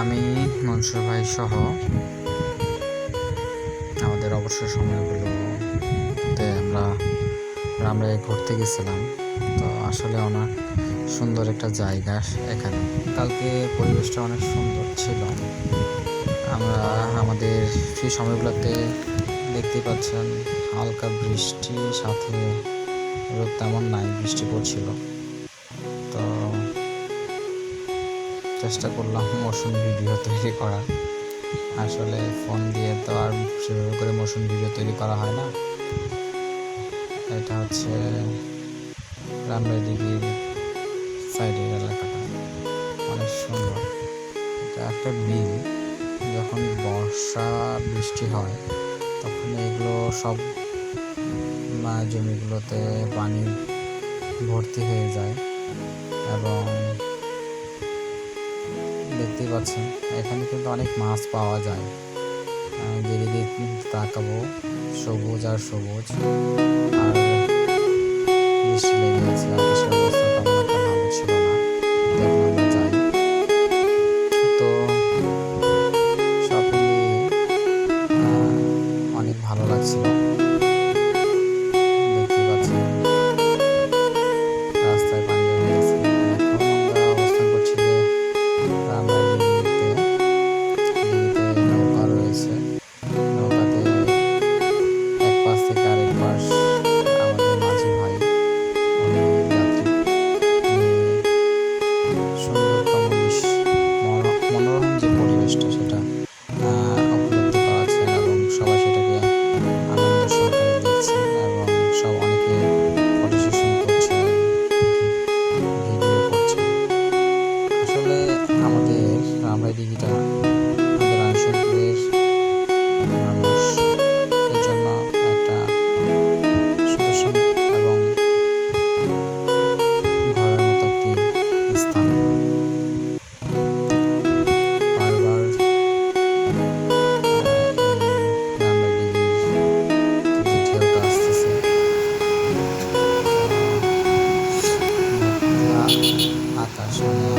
আমি, মনসুর ভাই সহ আমাদের অবসর সময়গুলোতে আমরা আমরা ঘুরতে গেছিলাম। তো আসলে অনেক সুন্দর একটা জায়গা এখানে। কালকে পরিবেশটা অনেক সুন্দর ছিল। আমরা আমাদের সেই সময়গুলোতে দেখতে পাচ্ছেন হালকা বৃষ্টি, সাথে তেমন নাই, বৃষ্টি পড়ছিল। চেষ্টা করলাম মোশন ভিডিও তৈরি করার। আসলে ফোন দিয়ে তো আর সেভাবে করে মোশন ভিডিও তৈরি করা হয় না। এটা হচ্ছে রামরাইডিগির সাইডের এলাকাটা। অনেক সুন্দর। এটা একটা বিল। যখন বর্ষা, বৃষ্টি হয়, তখন এগুলো সব জমিগুলোতে পানি ভর্তি হয়ে যায় এবং দেখতেই পাচ্ছেন, এখানে কিন্তু অনেক মাছ পাওয়া যায়। যেদিকে তাকাবো, সবুজ আর সবুজ। তো সব অনেক ভালো লাগছিল। Action.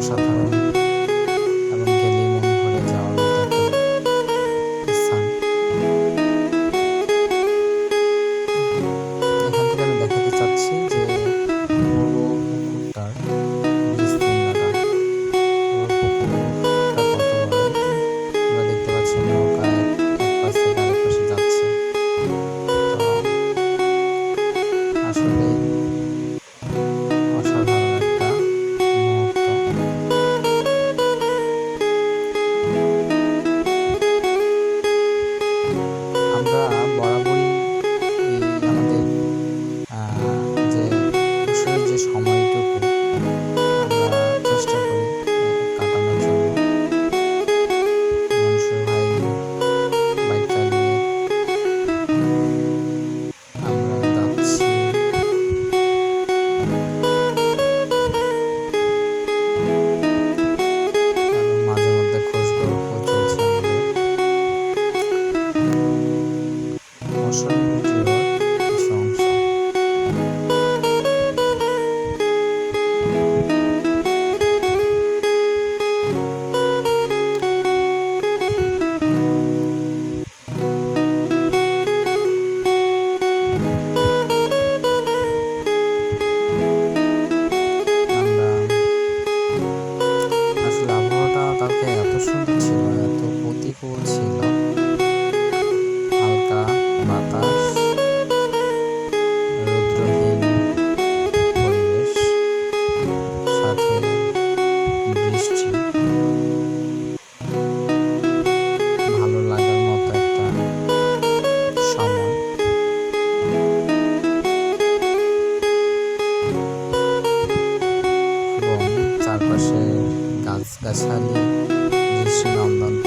অসাধারণ এবং хорошая. eserle nişin anlandı.